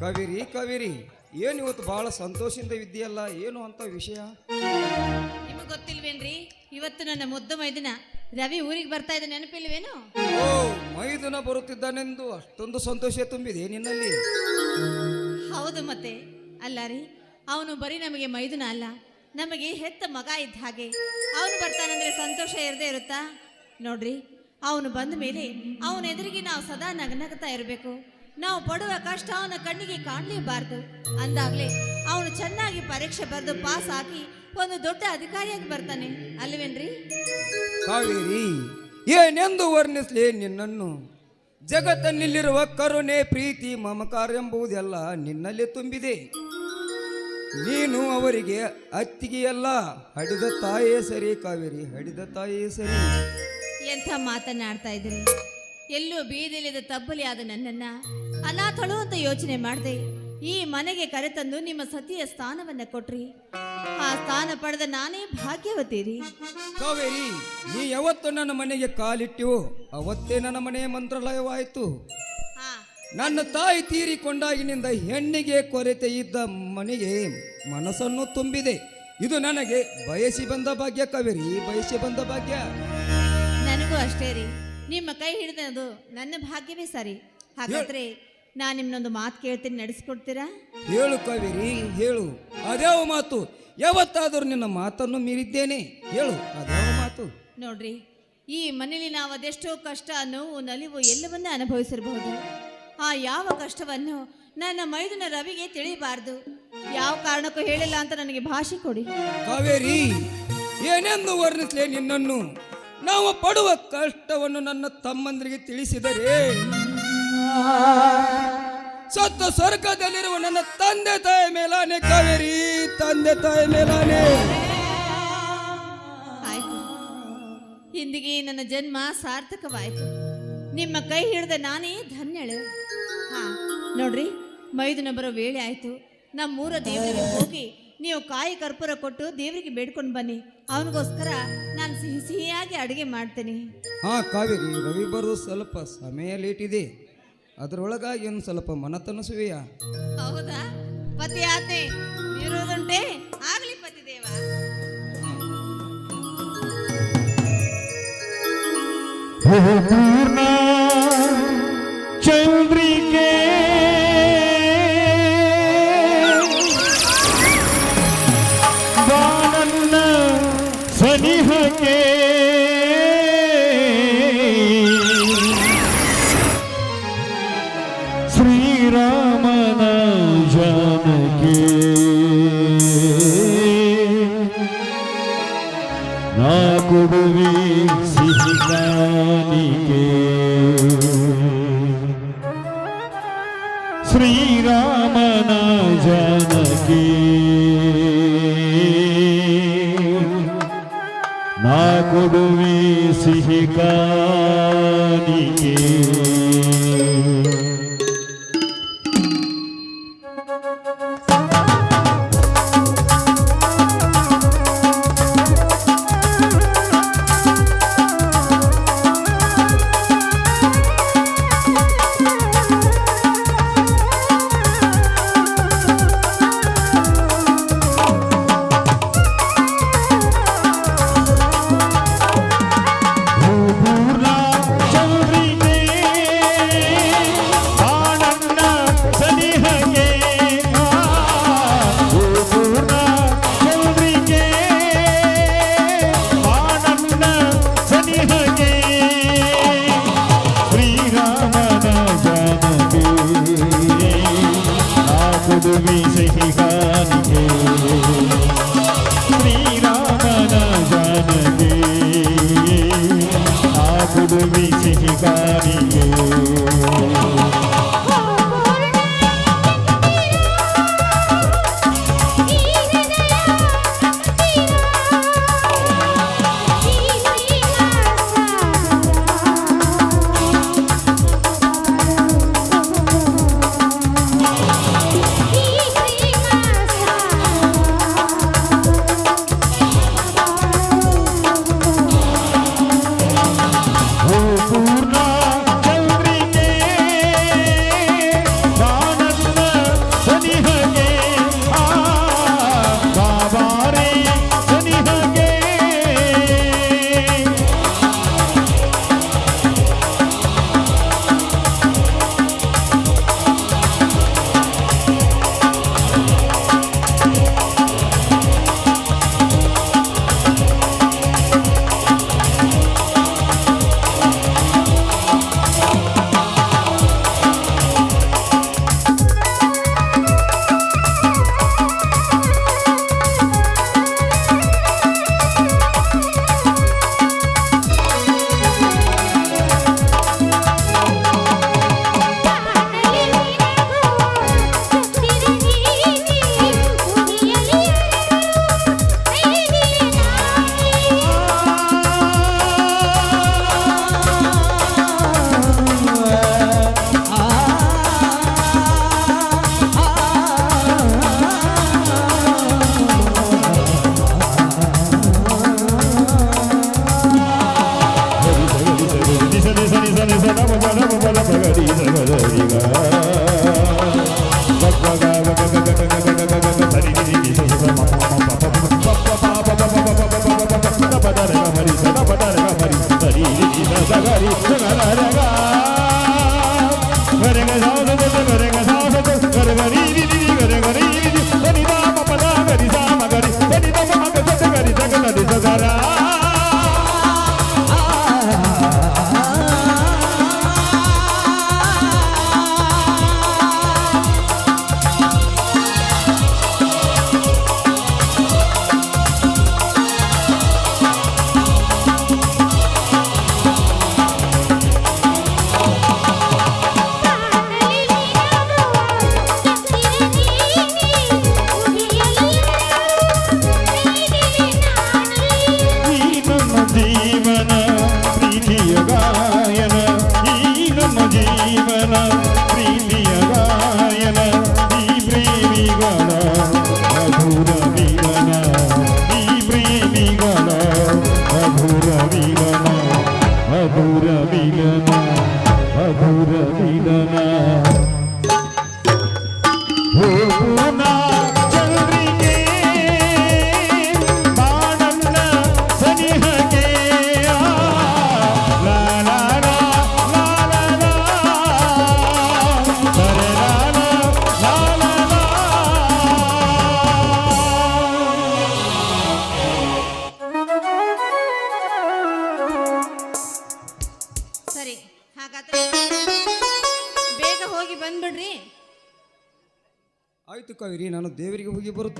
ಕವಿರಿ ಕವಿರಿ ಏನು ಇವತ್ತು ಬಹಳ ಸಂತೋಷದಿಂದ ಇದ್ದೀಯಲ್ಲ ಏನು ಅಂತ ವಿಷಯ? ನಿಮಗೆ ಗೊತ್ತಿಲ್ವೇನ್ರಿ? ಇವತ್ತು ನನ್ನ ಮುದ್ದು ಮೈದಿನ ರವಿ ಊರಿಗೆ ಬರ್ತಾ ಇದ್ದ ನೆನಪಿಲ್ವೇನು? ಓ ಮೈದುನ ಬರುತ್ತಿದ್ದಾನೆಂದು ಅಷ್ಟೊಂದು ಸಂತೋಷ ತುಂಬಿದೆ ನಿನ್ನಲ್ಲಿ. ಹೌದು ಮತ್ತೆ. ಅಲ್ಲ ರೀ ಅವನು ಬರೀ ನಮಗೆ ಮೈದುನ ಅಲ್ಲ ನಮಗೆ ಹೆತ್ತ ಮಗ ಇದ್ದ ಹಾಗೆ. ಅವನು ಬರ್ತಾನಂದ್ರೆ ಸಂತೋಷ ಇರದೇ ಇರುತ್ತಾ? ನೋಡ್ರಿ, ಅವನು ಬಂದ ಮೇಲೆ ಅವನ ಎದುರಿಗೆ ನಾವು ಸದಾ ನಗನಗ್ತಾ ಇರಬೇಕು. ನಾವು ಪಡುವ ಕಷ್ಟ ಅವನ ಕಣ್ಣಿಗೆ ಕಾಣಲೇಬಾರ್ದು. ಅಂದಾಗಲೇ ಅವನು ಚೆನ್ನಾಗಿ ಪರೀಕ್ಷೆ ಬರೆದು ಪಾಸ್ ಆಗಿ ಒಂದು ದೊಡ್ಡ ಅಧಿಕಾರಿಯಾಗಿ ಬರ್ತಾನೆ. ಅಲ್ವೇನ್ರಿ ಏನೆಂದು ವರ್ಣಿಸ್ಲಿ ನಿನ್ನನ್ನು? ಜಗತ್ತಲ್ಲಿರುವ ಕರುಣೆ, ಪ್ರೀತಿ, ಮಮಕಾರ ಎಂಬುದೆಲ್ಲ ನಿನ್ನಲ್ಲಿ ತುಂಬಿದೆ. ನೀನು ಅವರಿಗೆ ಅತ್ತಿಗೆಯಲ್ಲ ಹಡಿದ ತಾಯೇ ಸರಿ ಕಾವೇರಿ ಹಡಿದ ತಾಯೇ ಸರಿ. ಎಂಥ ಮಾತನಾಡ್ತಾ ಇದ್ರಿ ಎಲ್ಲೂ ಬೀದಿಲಿದ ತಬ್ಬಲಿ ಆದ ನನ್ನನ್ನ ಅನಾಥಳು ಅಂತ ಯೋಚನೆ ಮಾಡದೆ ಈ ಮನೆಗೆ ಕರೆತಂದು ನಿಮ್ಮ ಸತಿಯ ಸ್ಥಾನವನ್ನ ಕೊಟ್ರಿ. ಆ ಸ್ಥಾನ ಪಡೆದ ನಾನೇ ಭಾಗ್ಯವತೀರಿ. ಕಾವೇರಿ ನೀ ಯಾವತ್ತು ನನ್ನ ಮನೆಗೆ ಕಾಲಿಟ್ಟಿವೋ ಅವತ್ತೇ ನನ್ನ ಮನೆ ಮಂತ್ರಾಲಯವಾಯಿತು. ನನ್ನ ತಾಯಿ ತೀರಿಕೊಂಡಾಗಿನಿಂದ ಹೆಣ್ಣಿಗೆ ಕೊರತೆ ಇದ್ದ ಮನೆಗೆ ಮನಸ್ಸನ್ನು ತುಂಬಿದೆ. ಇದು ನನಗೆ ಬಯಸಿ ಬಂದ ಭಾಗ್ಯ ಕವೇರಿ ಬಯಸಿ ಬಂದ ಭಾಗ್ಯ. ನನಗೂ ಅಷ್ಟೇ ರೀ. ನಿಮ್ಮ ಕೈ ಹಿಡಿದದು ನನ್ನ ಭಾಗ್ಯವೇ ಸರಿ. ಹಾಗಾದ್ರೆ ನಾನು ನಿಮ್ನೊಂದು ಮಾತು ಕೇಳ್ತೀನಿ ನಡೆಸ್ಕೊಡ್ತೀರಾ? ಹೇಳು ಕವಿರಿ ಹೇಳು. ಅದ್ಯಾವ ಮಾತು? ಯಾವತ್ತಾದರೂ ನಿನ್ನ ಮಾತನ್ನು ಮೀರಿದ್ದೇನೆ. ಹೇಳು ಅದ್ಯಾವ ಮಾತು? ನೋಡ್ರಿ ಈ ಮನೇಲಿ ನಾವು ಅದೆಷ್ಟೋ ಕಷ್ಟ ನೋವು ನಲಿವು ಎಲ್ಲವನ್ನ ಅನುಭವಿಸಿರಬಹುದು. ಆ ಯಾವ ಕಷ್ಟವನ್ನು ನನ್ನ ಮೈದುನ ರವಿಗೆ ತಿಳಿಬಾರ್ದು. ಯಾವ ಕಾರಣಕ್ಕೂ ಹೇಳಿಲ್ಲ ಅಂತ ನನಗೆ ಭಾಷೆ ಕೊಡಿ. ಕಾವೇರಿ ಏನೆಂದು ವರ್ಣಿಸಲೇ ನಿನ್ನನ್ನು? ನಾವು ಪಡುವ ಕಷ್ಟವನ್ನು ನನ್ನ ತಮ್ಮಂದರಿಗೆ ತಿಳಿಸಿದರೆ ಸತ್ತ ಸ್ವರ್ಗದಲ್ಲಿರುವ ನನ್ನ ತಂದೆ ತಾಯಿ ಮೇಲಾನೆ ಕಾವೇರಿ ತಂದೆ ತಾಯಿ ಮೇಲಾನೆ. ಆಯ್ತು. ಇಂದಿಗೆ ನನ್ನ ಜನ್ಮ ಸಾರ್ಥಕವಾಯಿತು. ನಿಮ್ಮ ಕೈ ಹಿಡಿದ ನಾನೇ ಧನ್ಯಳು. ನೋಡ್ರಿ ಮೈದುನ ಬರೋ ವೇಳೆ ಆಯ್ತು. ನಮ್ಮೂರ ದೇವರಿಗೆ ಹೋಗಿ ನೀವು ಕಾಯಿ ಕರ್ಪೂರ ಕೊಟ್ಟು ದೇವರಿಗೆ ಬೇಡ್ಕೊಂಡು ಬನ್ನಿ. ಅವನಿಗೋಸ್ಕರ ನಾನು ಸಿಹಿ ಸಿಹಿಯಾಗಿ ಅಡುಗೆ ಮಾಡ್ತೇನೆ. ಹಾ ಕಾವೇರಿ ರವಿ ಬರೋದು ಸ್ವಲ್ಪ ಸಮಯ ಲೇಟ್ ಇದೆ ಅದರೊಳಗಾಗಿ ಏನು ಸ್ವಲ್ಪ ಮನತನಸುವೆಯ? ಹೌದಾ? ಪತಿ ಆತೆ ಇರೋದುಂಟೆ? ಆಗಲಿ ಪತಿ ದೇವ. ಪೂರ್ಣ ನಾ ಕೊಡುವೆ ಸಿಹಿ ಕಾಣಿಕೆ ಶ್ರೀರಾಮನ ಜನಕಿ ನಾ ಕೊಡುವೆ ಸಿಹಿ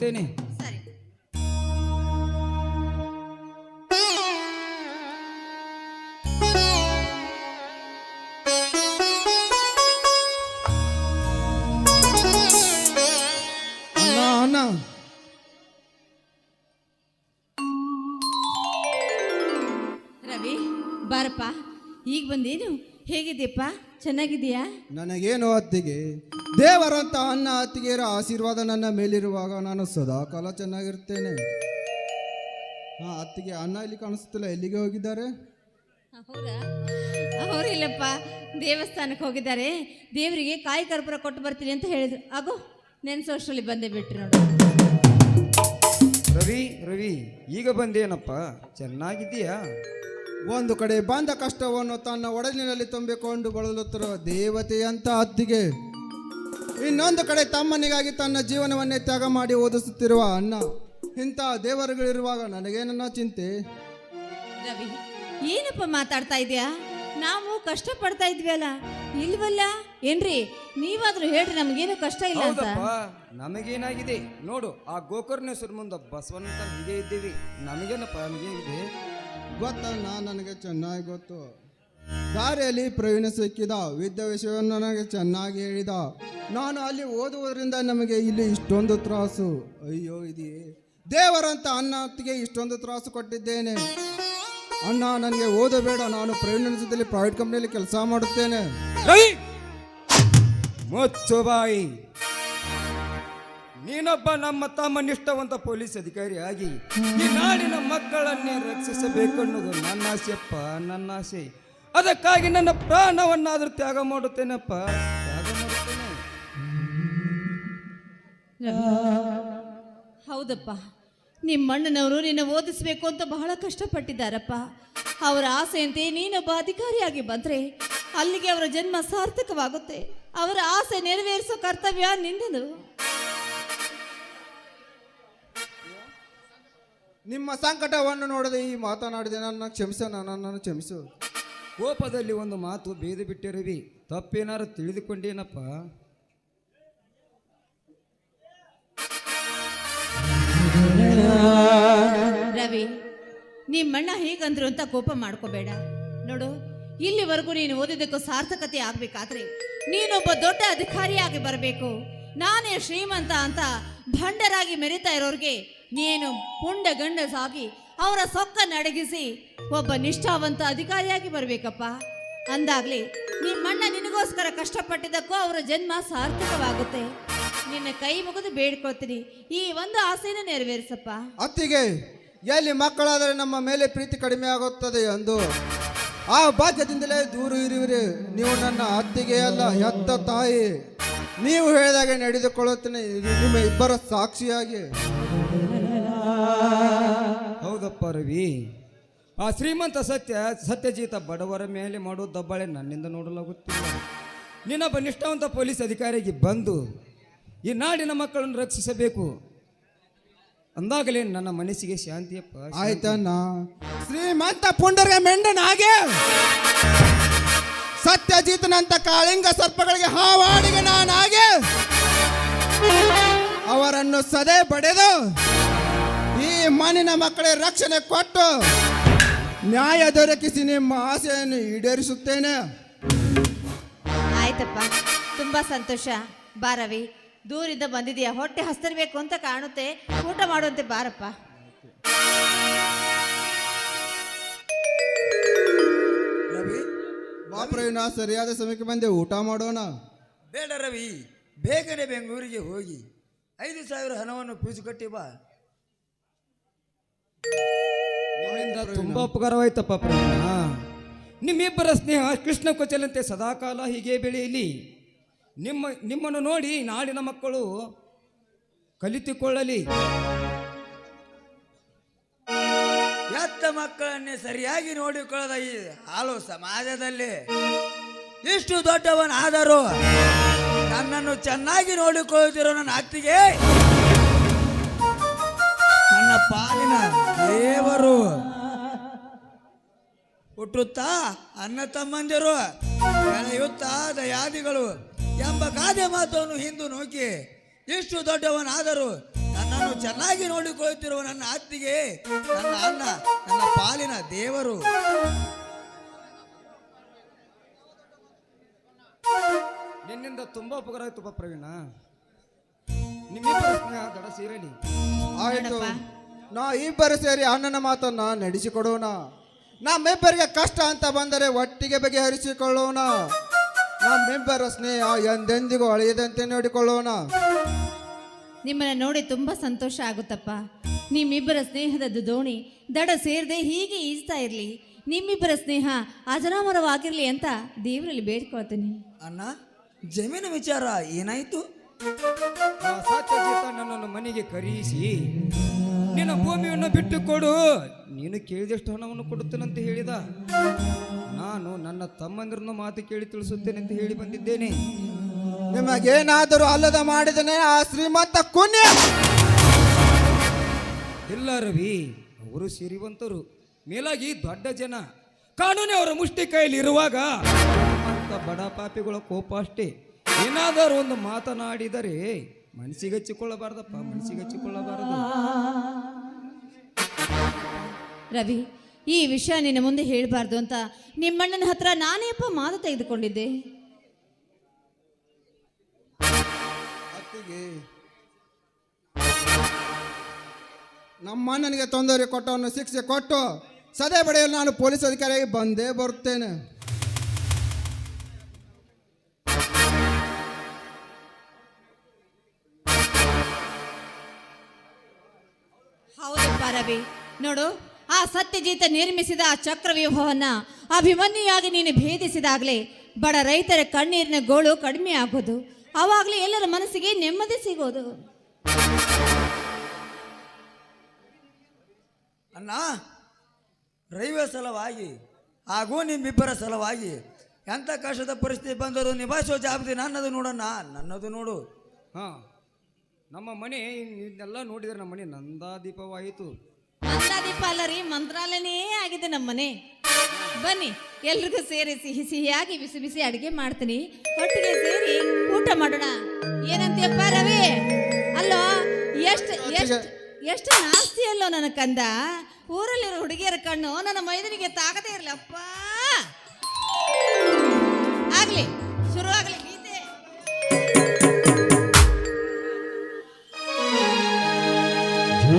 ದೇವರಿಗೆ ಹೋಗಿ ಸರಿ ರವಿ ಬಾರಪ್ಪ. ಈಗ ಬಂದೇನು? ಹೇಗಿದ್ದೀಯಪ್ಪ ಚೆನ್ನಾಗಿದೆಯಾ ನನಗೇನು ಅತ್ತಿಗೆ? ದೇವರಂತ ಅನ್ನ ಅತ್ತಿಗೆಯರ ಆಶೀರ್ವಾದ ನನ್ನ ಮೇಲಿರುವಾಗ ನಾನು ಸದಾ ಕಾಲ ಚೆನ್ನಾಗಿರ್ತೇನೆ. ಹಾ ಅತ್ತಿಗೆ ಅನ್ನ ಇಲ್ಲಿ ಕಾಣಿಸ್ತಿಲ್ಲ ಎಲ್ಲಿಗೆ ಹೋಗಿದ್ದಾರೆ? ಹೌದಾ? ಅವರಿಲ್ಲಪ್ಪ ದೇವಸ್ಥಾನಕ್ಕೆ ಹೋಗಿದ್ದಾರೆ. ದೇವರಿಗೆ ಕಾಯಿ ಕರ್ಪೂರ ಕೊಟ್ಟು ಬರ್ತೀನಿ ಅಂತ ಹೇಳಿದ್ರು. ಆಗೋ ನೆನ್ಸೋಷ್ಟ್ರಲ್ಲಿ ಬಂದೆ ಬಿಟ್ರಿ ನೋಡು. ರವಿ ರವಿ ಈಗ ಬಂದೇನಪ್ಪ? ಚೆನ್ನಾಗಿದ್ದೀಯಾ? ಒಂದು ಕಡೆ ಬಂದ ಕಷ್ಟವನ್ನು ತನ್ನ ಒಡಲಿನಲ್ಲಿ ತುಂಬಿಕೊಂಡು ಬಳಲುತ್ತಿರುವ ದೇವತೆಯಂತ ಅತ್ತಿಗೆ ಇನ್ನೊಂದು ಕಡೆ ತಮ್ಮನಿಗಾಗಿ ತನ್ನ ಜೀವನವನ್ನೇ ತ್ಯಾಗ ಮಾಡಿ ಓದಿಸುತ್ತಿರುವ ಅಣ್ಣ ಇಂಥ ದೇವರುಗಳಿರುವಾಗ ನನಗೆ ನನ್ನ ಚಿಂತೆ. ರವಿ ಏನಪ್ಪ ಮಾತಾಡ್ತಾ ಇದೆಯಾ ನಾವು ಕಷ್ಟ ಪಡ್ತಾ ಇದ್ವಿ ಅಲ್ಲ? ಇಲ್ವಲ್ಲ? ಏನ್ರಿ ನೀವಾದ್ರೂ ಹೇಳ್ರಿ ನಮ್ಗೇನು ಕಷ್ಟ ಇಲ್ಲ ಅಂತ. ಹೌದಪ್ಪ ನಮಗೇನಾಗಿದೆ? ನೋಡು ಆ ಗೋಕರ್ಣೇಶ್ವರ ಮುಂದೆ ಬಸವನ ಹೀಗೆ ಇದ್ದೀವಿ. ನಮಗೇನಪ್ಪ ನಮಗೇನಿದೆ? ಗೊತ್ತಣ್ಣ ನನಗೆ ಚೆನ್ನಾಗಿ ಗೊತ್ತು. ದಾರಿಯಲ್ಲಿ ಪ್ರವೀಣ ಸಿಕ್ಕಿದ ವಿದ್ಯೆ ವಿಷಯವನ್ನು ನನಗೆ ಚೆನ್ನಾಗಿ ಹೇಳಿದ. ನಾನು ಅಲ್ಲಿ ಓದುವುದರಿಂದ ನಮಗೆ ಇಲ್ಲಿ ಇಷ್ಟೊಂದು ತ್ರಾಸು. ಅಯ್ಯೋ ಇದೆಯೇ ದೇವರಂತ ಅಣ್ಣತ್ತಿಗೆ ಇಷ್ಟೊಂದು ತ್ರಾಸು ಕೊಟ್ಟಿದ್ದೇನೆ. ಅಣ್ಣ ನನಗೆ ಓದಬೇಡ. ನಾನು ಪ್ರವೀಣ ಜೊತೆಲಿ ಪ್ರೈವೇಟ್ ಕಂಪ್ನಿಯಲ್ಲಿ ಕೆಲಸ ಮಾಡುತ್ತೇನೆ. ಮುಚ್ಚು ಬಾಯಿ. ನೀನೊಬ್ಬ ನಮ್ಮ ತಮ್ಮ ನಿಷ್ಠವಂತ ಪೊಲೀಸ್ ಅಧಿಕಾರಿ ಆಗಿ ಈ ನಾಡಿನ ಮಕ್ಕಳನ್ನೇ ರಕ್ಷಿಸಬೇಕು ಅನ್ನೋದು ನನ್ನ ಆಸೆಯಪ್ಪ, ನನ್ನ ಆಸೆ. ಅದಕ್ಕಾಗಿ ನನ್ನ ಪ್ರಾಣವನ್ನಾದ್ರೂ ತ್ಯಾಗ ಮಾಡುತ್ತೇನಪ್ಪ. ಹೌದಪ್ಪ. ನಿಮ್ಮ ಅಣ್ಣನವರು ನಿನ್ನ ಓದಿಸ್ಬೇಕು ಅಂತ ಬಹಳ ಕಷ್ಟಪಟ್ಟಿದ್ದಾರಪ್ಪ. ಅವರ ಆಸೆಯಂತೆ ನೀನೊಬ್ಬ ಅಧಿಕಾರಿಯಾಗಿ ಬಂದ್ರೆ ಅಲ್ಲಿಗೆ ಅವರ ಜನ್ಮ ಸಾರ್ಥಕವಾಗುತ್ತೆ. ಅವರ ಆಸೆ ನೆರವೇರಿಸೋ ಕರ್ತವ್ಯ ನಿನ್ನದು. ನಿಮ್ಮ ಸಂಕಟವನ್ನು ನೋಡದೆ ಈ ಮಾತನಾಡಿದೆ, ನನ್ನ ಕ್ಷಮಿಸು ನನ್ನನ್ನು ಕ್ಷಮಿಸು. ಕೋಪದಲ್ಲಿ ಒಂದು ಮಾತು ಬೇದು ಬಿಟ್ಟಿರುವಿ. ರವಿ ತಪ್ಪೇನಾರು ತಿಳಿದುಕೊಂಡೇನಪ್ಪ? ರವಿ, ನಿಮ್ಮಣ್ಣ ಹೇಗಂದ್ರು ಅಂತ ಕೋಪ ಮಾಡ್ಕೋಬೇಡ. ನೋಡು, ಇಲ್ಲಿವರೆಗೂ ನೀನು ಓದಿದ್ದಕ್ಕೂ ಸಾರ್ಥಕತೆ ಆಗ್ಬೇಕಾದ್ರೆ ನೀನೊಬ್ಬ ದೊಡ್ಡ ಅಧಿಕಾರಿಯಾಗಿ ಬರಬೇಕು. ನಾನೇ ಶ್ರೀಮಂತ ಅಂತ ಭಂಡರಾಗಿ ಮೆರಿತಾ ಇರೋರಿಗೆ ನೀನು ಪುಂಡ ಗಂಡಸಾಗಿ ಅವರ ಸೊಕ್ಕ ನಡಗಿಸಿ ಒಬ್ಬ ನಿಷ್ಠಾವಂತ ಅಧಿಕಾರಿಯಾಗಿ ಬರಬೇಕಪ್ಪ. ಅಂದಾಗ್ಲಿ ನಿಮ್ಮಣ್ಣ ನಿನಗೋಸ್ಕರ ಕಷ್ಟಪಟ್ಟಿದ್ದಕ್ಕೂ ಅವರ ಜನ್ಮ ಸಾರ್ಥಕವಾಗುತ್ತೆ. ನಿನ್ನ ಕೈ ಮುಗಿದು ಬೇಡ್ಕೊತೀನಿ ಈ ಒಂದು ಆಸೆನ ನೆರವೇರಿಸಪ್ಪ. ಅತ್ತಿಗೆ, ಎಲ್ಲಿ ಮಕ್ಕಳಾದರೆ ನಮ್ಮ ಮೇಲೆ ಪ್ರೀತಿ ಕಡಿಮೆ ಆಗುತ್ತದೆ ಎಂದು. ಆ ಭಾಗ್ಯದಿಂದಲೇ ದೂರ ಇರುವಿರಿ. ನೀವು ನನ್ನ ಅತ್ತಿಗೆ ಅಲ್ಲ, ಹೆತ್ತ ತಾಯಿ. ನೀವು ಹೇಳಿದಾಗೆ ನಡೆದುಕೊಳ್ಳುತ್ತೇನೆ. ನಿಮ್ಮ ಇಬ್ಬರ ಸಾಕ್ಷಿಯಾಗಿ. ಹೌದಪ್ಪ ರವಿ. ಆ ಶ್ರೀಮಂತ ಸತ್ಯ, ಸತ್ಯಜೀತ ಬಡವರ ಮೇಲೆ ಮಾಡೋ ದಬ್ಬಾಳೆ ನನ್ನಿಂದ ನೋಡಲಾಗುತ್ತಿಲ್ಲ. ನಿನ್ನೊಬ್ಬ ನಿಷ್ಠಾವಂತ ಪೊಲೀಸ್ ಅಧಿಕಾರಿಗೆ ಬಂದು ಈ ನಾಡಿನ ಮಕ್ಕಳನ್ನು ರಕ್ಷಿಸಬೇಕು. ಅಂದಾಗಲೇ ನನ್ನ ಮನಸ್ಸಿಗೆ ಶಾಂತಿಯಪ್ಪ, ಶಾಂತಿ. ಆಯ್ತಣ್ಣ. ಶ್ರೀಮಂತ ಪುಂಡರ ಮೆಂಡನಾಗೆ ಸತ್ಯಜೀತನಂತ ಕಾಳಿಂಗ ಸರ್ಪಗಳಿಗೆ ಹಾವಾಡಿಗೆ ನಾನಾಗೆ. ಅವರನ್ನು ಸದೆ ಬಡೆದು ಈ ಮಣ್ಣಿನ ಮಕ್ಕಳೇ ರಕ್ಷಣೆ ಕೊಟ್ಟು ನ್ಯಾಯ ದೊರಕಿಸಿ ನಿಮ್ಮ ಆಸೆಯನ್ನು ಈಡೇರಿಸುತ್ತೇನೆ. ಆಯ್ತಪ್ಪ. ತುಂಬಾ ಸಂತೋಷ. ಬಾರವಿ ದೂರಿಂದ ಬಂದಿದೆಯಾ. ಹೊಟ್ಟೆ ಹಸ್ತಿರ್ಬೇಕು ಅಂತ ಕಾಣುತ್ತೆ. ಊಟ ಮಾಡುವಂತೆ ಬಾರಪ್ಪ. ರವಿ ಬಾಪ್ರವಿನ ಸರಿಯಾದ ಸಮಯಕ್ಕೆ ಬಂದೆ. ಊಟ ಮಾಡೋಣ. ಬೇಡ ರವಿ. ಬೇಗನೆ ಬೆಂಗಳೂರಿಗೆ ಹೋಗಿ. ಐದು ಸಾವಿರ ಹಣವನ್ನು ಫೀಸು ಕಟ್ಟಿ ಬಾ. ನಿಮ್ಮಿಂದ ತುಂಬಾ ಉಪಕಾರವಾಯ್ತಪ್ಪ ಪ್ರವೀಣ ನಿಮ್ಮಿಬ್ಬರ ಸ್ನೇಹ ಕೃಷ್ಣ ಕೊಚ್ಚಲಂತೆ ಸದಾಕಾಲ ಹೀಗೆ ಬೆಳೆಯಲಿ. ನಿಮ್ಮ, ನಿಮ್ಮನ್ನು ನೋಡಿ ನಾಡಿನ ಮಕ್ಕಳು ಕಲಿತುಕೊಳ್ಳಲಿ. ಎತ್ತ ಮಕ್ಕಳನ್ನೇ ಸರಿಯಾಗಿ ನೋಡಿಕೊಳ್ಳದ ಈ ಹಾಲು ಸಮಾಜದಲ್ಲಿ. ಇಷ್ಟು ದೊಡ್ಡವನಾದರೂ ನನ್ನನ್ನು ಚೆನ್ನಾಗಿ ನೋಡಿಕೊಳ್ಳುತ್ತಿರೋ ನನ್ನ ಅತ್ತಿಗೆ. ನನ್ನ ಪಾಲಿನ ದೇವರು. ಹುಟ್ಟುತ್ತಾ ಅನ್ನ ತಮ್ಮಂದಿರು. ಬೆಳೆಯುತ್ತಾ ದಯಾದಿಗಳು ಎಂಬ ಗಾದೆ ಮಾತನ್ನು ಹಿಂದು ನೋಕಿ ಇಷ್ಟು ದೊಡ್ಡವನಾದರೂ ನನ್ನನ್ನು ಚೆನ್ನಾಗಿ ನೋಡಿಕೊಳ್ಳುತ್ತಿರುವ ನನ್ನ ಅತ್ತಿಗೆ ನನ್ನ ಅಣ್ಣ ನನ್ನ ಪಾಲಿನ ದೇವರು. ನಿನ್ನಿಂದ ತುಂಬಾ ಉಪಕಾರ ಆಯ್ತು ಪ್ರವೀಣ. ದಡ ಸೇರಲಿ. ಆಯಿತು? ನಾ ಇಬ್ಬರು ಸೇರಿ ಅಣ್ಣನ ಮಾತನ್ನ ನಡೆಸಿಕೊಡೋಣ. ನಮ್ಮಿಬ್ಬರಿಗೆ ಕಷ್ಟ ಅಂತ ಬಂದರೆ ಒಟ್ಟಿಗೆ ಬಗೆಹರಿಸಿಕೊಳ್ಳೋಣ. ನಮ್ಮಿಬ್ಬರ ಸ್ನೇಹ ಎಂದೆಂದಿಗೂ ಅಳೆಯದಂತೆ ನೋಡಿಕೊಳ್ಳೋಣ. ನಿಮ್ಮನ್ನ ನೋಡಿ ತುಂಬಾ ಸಂತೋಷ ಆಗುತ್ತಪ್ಪ. ನಿಮ್ಮಿಬ್ಬರ ಸ್ನೇಹದ ದೋಣಿ ದಡ ಸೇರದೆ ಹೀಗೆ ಈಜ್ತಾ ಇರಲಿ. ನಿಮ್ಮಿಬ್ಬರ ಸ್ನೇಹ ಅಜರಾಮರವಾಗಿರ್ಲಿ ಅಂತ ದೇವರಲ್ಲಿ ಬೇಡ್ಕೊಳ್ತೀನಿ. ಅಣ್ಣ ಜಮೀನು ವಿಚಾರ ಏನಾಯ್ತು? ಆ ಸತ್ಯಜಿತ ನನ್ನನ್ನು ಮನೆಗೆ ಕರೀಸಿ ನಿನ್ನ ಭೂಮಿಯನ್ನು ಬಿಟ್ಟು ಕೊಡು ನೀನು ಕೇಳಿದಷ್ಟು ಹಣವನ್ನು ಕೊಡುತ್ತೇನಂತ ಹೇಳಿದ? ನಾನು ನನ್ನ ತಮ್ಮಂದಿರನ್ನು ಮಾತು ಕೇಳಿ ತಿಳಿಸುತ್ತೇನೆ ಅಂತ ಹೇಳಿ ಬಂದಿದ್ದೇನೆ. ನಿಮಗೇನಾದರೂ ಅಲ್ಲದ ಮಾಡಿದನೆ ಆ ಶ್ರೀಮಂತ ಕುನ್ಯ? ಇಲ್ಲ ರವಿ, ಅವರು ಸಿರಿವಂತರು ಮೇಲಾಗಿ ದೊಡ್ಡ ಜನ. ಕಾನೂನೆ ಅವರ ಮುಷ್ಟಿ ಕೈಯಲ್ಲಿ ಇರುವಾಗ ಅಂತ ಬಡ ಪಾಪಿಗಳ ಕೋಪ ಅಷ್ಟೇ. ಏನಾದರೂ ಒಂದು ಮಾತನಾಡಿದರೆ ಮನಸ್ಸಿಗೆ ಹಚ್ಚಿಕೊಳ್ಳಬಾರ್ದಪ್ಪ, ಮನಸ್ಸಿಗೆ ಹಚ್ಚಿಕೊಳ್ಳಬಾರದು. ರವಿ ಈ ವಿಷಯ ನಿನ್ನ ಮುಂದೆ ಹೇಳಬಾರ್ದು ಅಂತ ನಿಮ್ಮಣ್ಣನ ಹತ್ರ ನಾನೇಪ್ಪ ಮಾತು ತೆಗೆದುಕೊಂಡಿದ್ದೆ? ಅತ್ತಿಗೆ ನಮ್ಮ ಅಣ್ಣನಿಗೆ ತೊಂದರೆ ಕೊಟ್ಟವನು ಶಿಕ್ಷೆ ಕೊಟ್ಟು ಸದೆ ಬಡಿಯಲು ನಾನು ಪೊಲೀಸ್ ಅಧಿಕಾರಿಯಾಗಿ ಬಂದೇ ಬರುತ್ತೇನೆ. ಹೌದಪ್ಪ ರವಿ ನೋಡು ಆ ಸತ್ಯಜೀತ ನಿರ್ಮಿಸಿದ ಆ ಚಕ್ರವ್ಯೂಹವನ್ನ ಅಭಿಮನ್ಯಾಗಿ ನೀನು ಭೇದಿಸಿದಾಗಲೇ ಬಡ ರೈತರ ಕಣ್ಣೀರಿನ ಗೋಳು ಕಡಿಮೆ ಆಗೋದು. ಆವಾಗಲೇ ಎಲ್ಲರ ಮನಸ್ಸಿಗೆ ನೆಮ್ಮದಿ ಸಿಗೋದು. ಅಣ್ಣ ರೈಲ್ವೆ ಸಲುವಾಗಿ ಹಾಗೂ ನಿಮ್ಮಿಬ್ಬರ ಸಲುವಾಗಿ ಎಂಥ ಕಷ್ಟದ ಪರಿಸ್ಥಿತಿ ಬಂದರೂ ನಿಭಾಯಿಸೋ ಜವಾಬ್ದಾರಿ ನನ್ನದು ನೋಡಣ್ಣ ನನ್ನದು ನೋಡು. ಹಾಂ ನಮ್ಮ ಮನೆ ಇದನ್ನೆಲ್ಲ ನೋಡಿದರೆ ನಮ್ಮ ಮನೆ ನಂದಾದೀಪವಾಯಿತು. ಮಂತ್ರಾದೀಪ ಅಲ್ಲ ಮಂತ್ರಾಲಯನೇ ಆಗಿದೆ ನಮ್ಮ ಮನೆ ಬನ್ನಿ, ಎಲ್ರಿಗೂ ಸೇರಿ ಸಿಹಿ ಸಿಹಿಯಾಗಿ ಬಿಸಿ ಬಿಸಿ ಅಡಿಗೆ ಮಾಡ್ತೀನಿ. ಒಟ್ಟಿಗೆ ಸೇರಿ ಊಟ ಮಾಡೋಣ. ಏನಂತೀಯಪ್ಪ ರವಿ? ಅಲ್ಲೋ, ಎಷ್ಟು ಎಷ್ಟು ಎಷ್ಟು ನಾಸ್ತಿ ಅಲ್ಲೋ ನನ್ನ ಕಂದ. ಊರಲ್ಲಿರೋ ಹುಡುಗಿಯರ ಕಣ್ಣು ನನ್ನ ಮೈದನಿಗೆ ತಾಕದೇ ಇರಲಪ್ಪ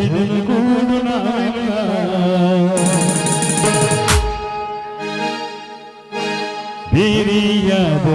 दिल गुनगुनाया मेरी याद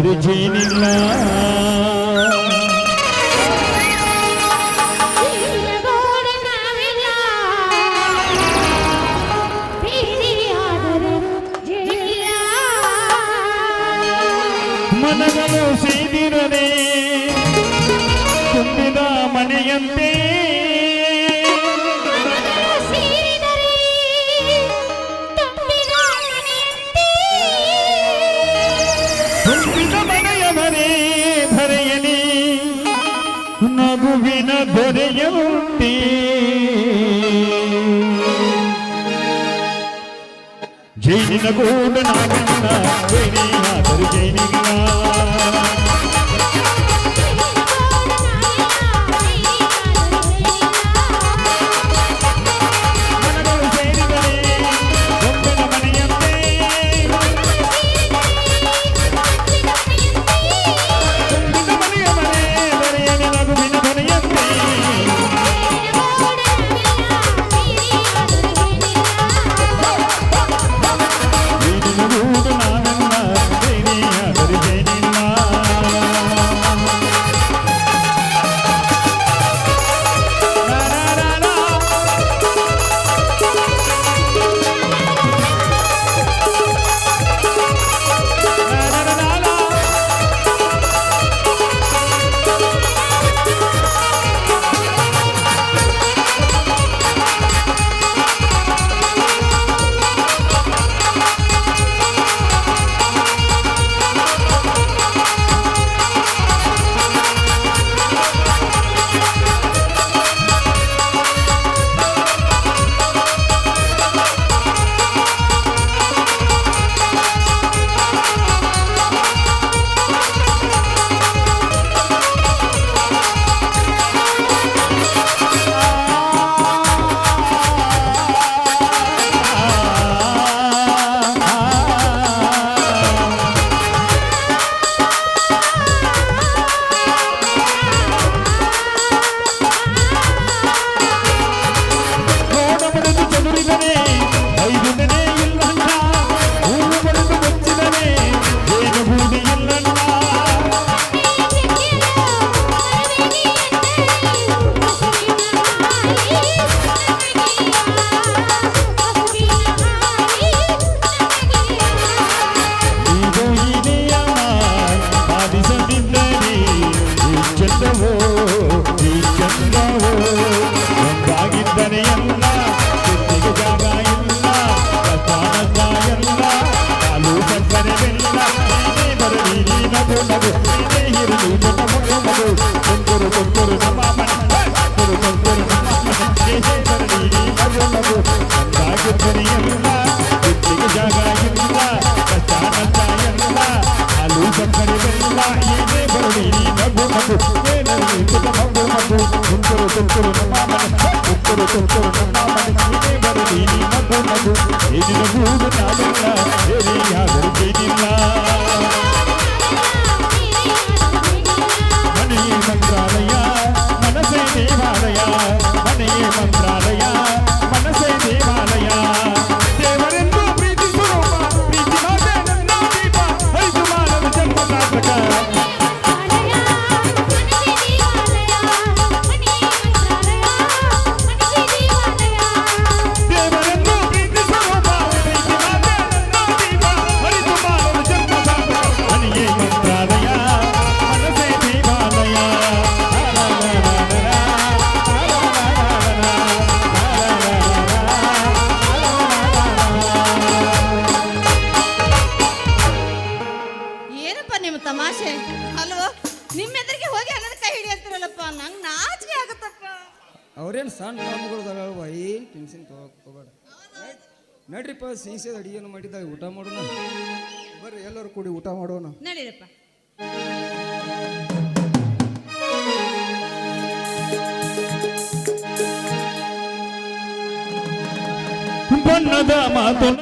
నగూడు నాగన్న వేణి నా దొరికే నిగా నాకు ఎదురు భూమి నాలుగు ఎరియాదరు గిరిలా ನಡ್ರಿಪ್ಪ ಸೀಸೆ ಅಡಿಗೆಯನ್ನು ಮಾಡಿದಾಗ ಊಟ ಮಾಡೋಣ. ಬರ್ರಿ ಎಲ್ಲರೂ ಕೂಡಿ ಊಟ ಮಾಡೋಣ. ನಡೀರಪ್ಪ. ಬಣ್ಣದ ಮಾತು